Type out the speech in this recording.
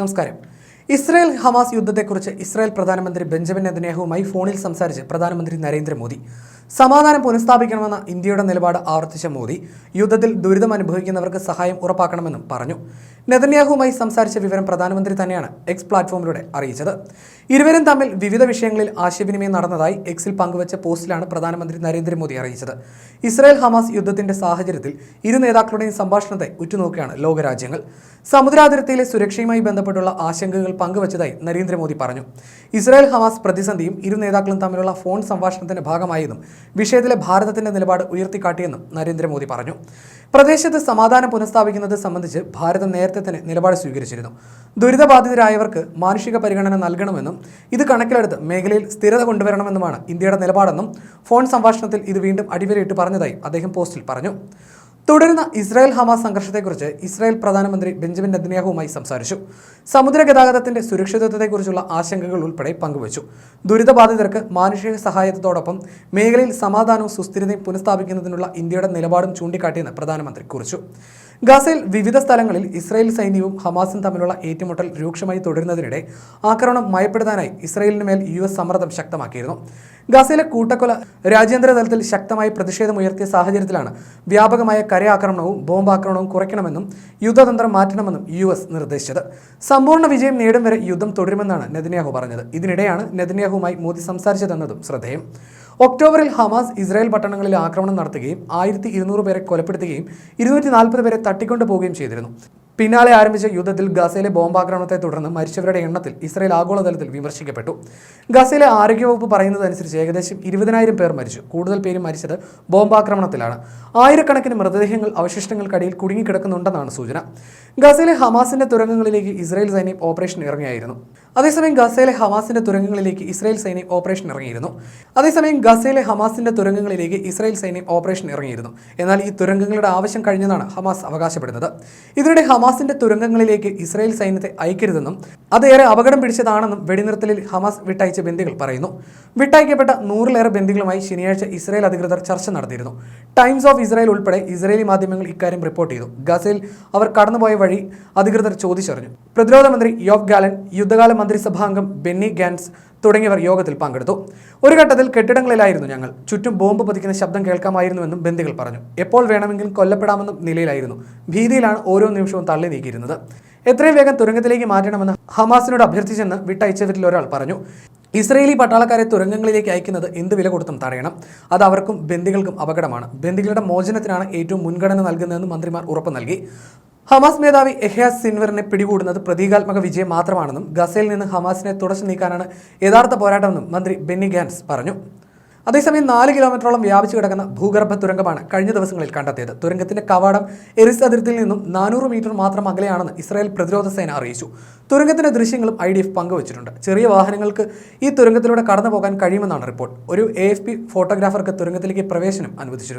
നമസ്കാരം. Israel Hamas യുദ്ധത്തെക്കുറിച്ച് Israel പ്രധാനമന്ത്രി ബെഞ്ചമിൻ നെതന്യാഹുവുമായി ഫോണിൽ സംസാരിച്ച് പ്രധാനമന്ത്രി നരേന്ദ്രമോദി. സമാധാനം പുനഃസ്ഥാപിക്കണമെന്ന ഇന്ത്യയുടെ നിലപാട് ആവർത്തിച്ച മോദി യുദ്ധത്തിൽ ദുരിതം അനുഭവിക്കുന്നവർക്ക് സഹായം ഉറപ്പാക്കണമെന്നും പറഞ്ഞു. നെതന്യാഹുമായി സംസാരിച്ച വിവരം പ്രധാനമന്ത്രി തന്നെയാണ് എക്സ് പ്ലാറ്റ്ഫോമിലൂടെ അറിയിച്ചത്. ഇരുവരും തമ്മിൽ വിവിധ വിഷയങ്ങളിൽ ആശയവിനിമയം നടന്നതായി എക്സിൽ പങ്കുവച്ച പോസ്റ്റിലാണ് പ്രധാനമന്ത്രി നരേന്ദ്രമോദി അറിയിച്ചത്. ഇസ്രായേൽ ഹമാസ് യുദ്ധത്തിന്റെ സാഹചര്യത്തിൽ ഇരു നേതാക്കളുടെയും സംഭാഷണത്തെ ഉറ്റുനോക്കുകയാണ് ലോകരാജ്യങ്ങൾ. സമുദ്രാതിർത്തിയിലെ സുരക്ഷയുമായി ബന്ധപ്പെട്ടുള്ള ആശങ്കകൾ പങ്കുവച്ചതായി നരേന്ദ്രമോദി പറഞ്ഞു. ഇസ്രായേൽ ഹമാസ് പ്രതിസന്ധിയും ഇരു നേതാക്കളും തമ്മിലുള്ള ഫോൺ സംഭാഷണത്തിന്റെ ഭാഗമായതും വിഷയത്തിലെ ഭാരതത്തിന്റെ നിലപാട് ഉയർത്തിക്കാട്ടിയെന്നും നരേന്ദ്രമോദി പറഞ്ഞു. പ്രദേശത്ത് സമാധാനം പുനഃസ്ഥാപിക്കുന്നത് സംബന്ധിച്ച് ഭാരതം നേരത്തെ തന്നെ നിലപാട് സ്വീകരിച്ചിരുന്നു. ദുരിതബാധിതരായവർക്ക് മാനുഷിക പരിഗണന നൽകണമെന്നും ഇത് കണക്കിലെടുത്ത് മേഖലയിൽ സ്ഥിരത കൊണ്ടുവരണമെന്നുമാണ് ഇന്ത്യയുടെ നിലപാടെന്നും ഫോൺ സംഭാഷണത്തിൽ ഇത് വീണ്ടും അടിവരയിട്ട് പറഞ്ഞതായി അദ്ദേഹം പോസ്റ്റിൽ പറഞ്ഞു. തുടരുന്ന ഇസ്രായേൽ ഹമാസ് സംഘർഷത്തെക്കുറിച്ച് ഇസ്രായേൽ പ്രധാനമന്ത്രി ബെഞ്ചമിൻ നെതന്യാഹുവുമായി സംസാരിച്ചു. സമുദ്ര ഗതാഗതത്തിന്റെ സുരക്ഷിതത്വത്തെക്കുറിച്ചുള്ള ആശങ്കകൾ ഉൾപ്പെടെ പങ്കുവച്ചു. ദുരിതബാധിതർക്ക് മാനുഷിക സഹായത്തോടൊപ്പം മേഖലയിൽ സമാധാനവും സുസ്ഥിരതയും പുനഃസ്ഥാപിക്കുന്നതിനുള്ള ഇന്ത്യയുടെ നിലപാടും ചൂണ്ടിക്കാട്ടിയെന്ന് പ്രധാനമന്ത്രി കുറിച്ചു. ഗാസയിൽ വിവിധ സ്ഥലങ്ങളിൽ ഇസ്രായേൽ സൈന്യവും ഹമാസും തമ്മിലുള്ള ഏറ്റുമുട്ടൽ രൂക്ഷമായി തുടരുന്നതിനിടെ ആക്രമണം മയപ്പെടുത്താനായി ഇസ്രായേലിന് മേൽ യു എസ് സമ്മർദ്ദം ശക്തമാക്കിയിരുന്നു. ഗാസയിലെ കൂട്ടക്കൊല രാജ്യാന്തര തലത്തിൽ ശക്തമായി പ്രതിഷേധമുയർത്തിയ സാഹചര്യത്തിലാണ് വ്യാപകമായ കരയാക്രമണവും ബോംബാക്രമണവും കുറയ്ക്കണമെന്നും യുദ്ധതന്ത്രം മാറ്റണമെന്നും യു എസ് നിർദ്ദേശിച്ചത്. സമ്പൂർണ വിജയം നേടും വരെ യുദ്ധം തുടരുമെന്നാണ് നെതന്യാഹു പറഞ്ഞത്. ഇതിനിടെയാണ് നെതന്യാഹുവുമായി മോദി സംസാരിച്ചതെന്നതും ശ്രദ്ധേയം. ഒക്ടോബറിൽ ഹമാസ് ഇസ്രായേൽ പട്ടണങ്ങളിൽ ആക്രമണം നടത്തുകയും ആയിരത്തി ഇരുന്നൂറ് പേരെ കൊലപ്പെടുത്തുകയും ഇരുന്നൂറ്റി നാൽപ്പത് പേരെ തട്ടിക്കൊണ്ടു പോവുകയും ചെയ്തിരുന്നു. പിന്നാലെ ആരംഭിച്ച യുദ്ധത്തിൽ ഗസയിലെ ബോംബാക്രമണത്തെ തുടർന്ന് മരിച്ചവരുടെ എണ്ണത്തിൽ ഇസ്രായേൽ ആഗോളതലത്തിൽ വിമർശിക്കപ്പെട്ടു. ഗസയിലെ ആരോഗ്യവകുപ്പ് പറയുന്നതനുസരിച്ച് ഏകദേശം ഇരുപതിനായിരം പേർ മരിച്ചു. കൂടുതൽ പേരും മരിച്ചത് ബോംബാക്രമണത്തിലാണ്. ആയിരക്കണക്കിന് മൃതദേഹങ്ങൾ അവശിഷ്ടങ്ങൾക്കടിയിൽ കുടുങ്ങിക്കിടക്കുന്നുണ്ടെന്നാണ് സൂചന. ഗസയിലെ ഹമാസിന്റെ തുരങ്കങ്ങളിലേക്ക് ഇസ്രായേൽ സൈന്യം ഓപ്പറേഷൻ ഇറങ്ങിയായിരുന്നു. അതേസമയം ഗസയിലെ ഹമാസിന്റെ തുരങ്കങ്ങളിലേക്ക് ഇസ്രായേൽ സൈന്യം ഓപ്പറേഷൻ ഇറങ്ങിയിരുന്നു. അതേസമയം ഗസയിലെ ഹമാസിന്റെ തുരങ്കങ്ങളിലേക്ക് ഇസ്രായേൽ സൈന്യം ഓപ്പറേഷൻ ഇറങ്ങിയിരുന്നു. എന്നാൽ ഈ തുരങ്കങ്ങളുടെ ആവശ്യം കഴിഞ്ഞതാണ് ഹമാസ് അവകാശപ്പെടുന്നത്. ഇതിനിടെ ഹമാസിന്റെ തുരങ്കങ്ങളിലേക്ക് ഇസ്രായേൽ സൈന്യത്തെ അയക്കരുതെന്നും അതേറെ അപകടം പിടിച്ചതാണെന്നും വെടിനിർത്തലിൽ ഹമാസ് വിട്ടയച്ച ബന്ദികൾ പറയുന്നു. വിട്ടയക്കപ്പെട്ട നൂറിലേറെ ബന്ദികളുമായി ശനിയാഴ്ച ഇസ്രായേൽ അധികൃതർ ചർച്ച നടത്തിയിരുന്നു. ടൈംസ് ഓഫ് ഇസ്രായേൽ ഉൾപ്പെടെ ഇസ്രായേലി മാധ്യമങ്ങൾ ഇക്കാര്യം റിപ്പോർട്ട് ചെയ്തു. ഗസയിൽ അവർ കടന്നുപോയ വഴി അധികൃതർ ചോദിച്ചറിഞ്ഞു. പ്രതിരോധ മന്ത്രി യോവ് ഗാലൻ യുദ്ധകാല മന്ത്രിസഭാംഗം ബെന്നി ഗാൻസ് തുടങ്ങിയവർ യോഗത്തിൽ പങ്കെടുത്തു. ഒരു ഘട്ടത്തിൽ കെട്ടിടങ്ങളിലായിരുന്നു ഞങ്ങൾ. ചുറ്റും ബോംബ് പതിക്കുന്ന ശബ്ദം കേൾക്കാമായിരുന്നുവെന്നും ബന്ദികൾ പറഞ്ഞു. എപ്പോൾ വേണമെങ്കിലും കൊല്ലപ്പെടാമെന്നും നിലയിലായിരുന്നു. ഭീതിയിലാണ് ഓരോ നിമിഷവും തള്ളി നീക്കിയിരുന്നത്. എത്രയും വേഗം തുരങ്കത്തിലേക്ക് മാറ്റണമെന്ന് ഹമാസിനോട് അഭ്യർത്ഥിച്ചെന്ന് വിട്ടയച്ചവരിൽ ഒരാൾ പറഞ്ഞു. ഇസ്രയേലി പട്ടാളക്കാരെ തുരങ്കങ്ങളിലേക്ക് അയക്കുന്നത് എന്ത് വില കൊടുത്തും തടയണം. അത് അവർക്കും ബന്ദികൾക്കും അപകടമാണ്. ബന്ദികളുടെ മോചനത്തിനാണ് ഏറ്റവും മുൻഗണന നൽകുന്നതെന്ന് മന്ത്രിമാർ ഉറപ്പു നൽകി. ഹമാസ് മേധാവി എഹ്യാസ് സിൻവറിനെ പിടികൂടുന്നത് പ്രതീകാത്മക വിജയം മാത്രമാണെന്നും ഗസയിൽ നിന്ന് ഹമാസിനെ തുടച്ചു നീക്കാനാണ് യഥാർത്ഥ പോരാട്ടമെന്നും മന്ത്രി ബെന്നി ഗാൻസ് പറഞ്ഞു. അതേസമയം നാല് കിലോമീറ്ററോളം വ്യാപിച്ചു കിടക്കുന്ന ഭൂഗർഭ തുരങ്കമാണ് കഴിഞ്ഞ ദിവസങ്ങളിൽ കണ്ടെത്തിയത്. തുരങ്കത്തിന്റെ കവാടം എറിസ് അതിർത്തിയിൽ നിന്നും നാനൂറ് മീറ്റർ മാത്രം അകലെയാണെന്ന് ഇസ്രായേൽ പ്രതിരോധ സേന അറിയിച്ചു. തുരങ്കത്തിന്റെ ദൃശ്യങ്ങളും ഐ ഡി എഫ് പങ്കുവച്ചിട്ടുണ്ട്. ചെറിയ വാഹനങ്ങൾക്ക് ഈ തുരങ്കത്തിലൂടെ കടന്നുപോകാൻ കഴിയുമെന്നാണ് റിപ്പോർട്ട്. ഒരു എ എഫ് പി ഫോട്ടോഗ്രാഫർക്ക് തുരങ്കത്തിലേക്ക് പ്രവേശനം അനുവദിച്ചിരുന്നു.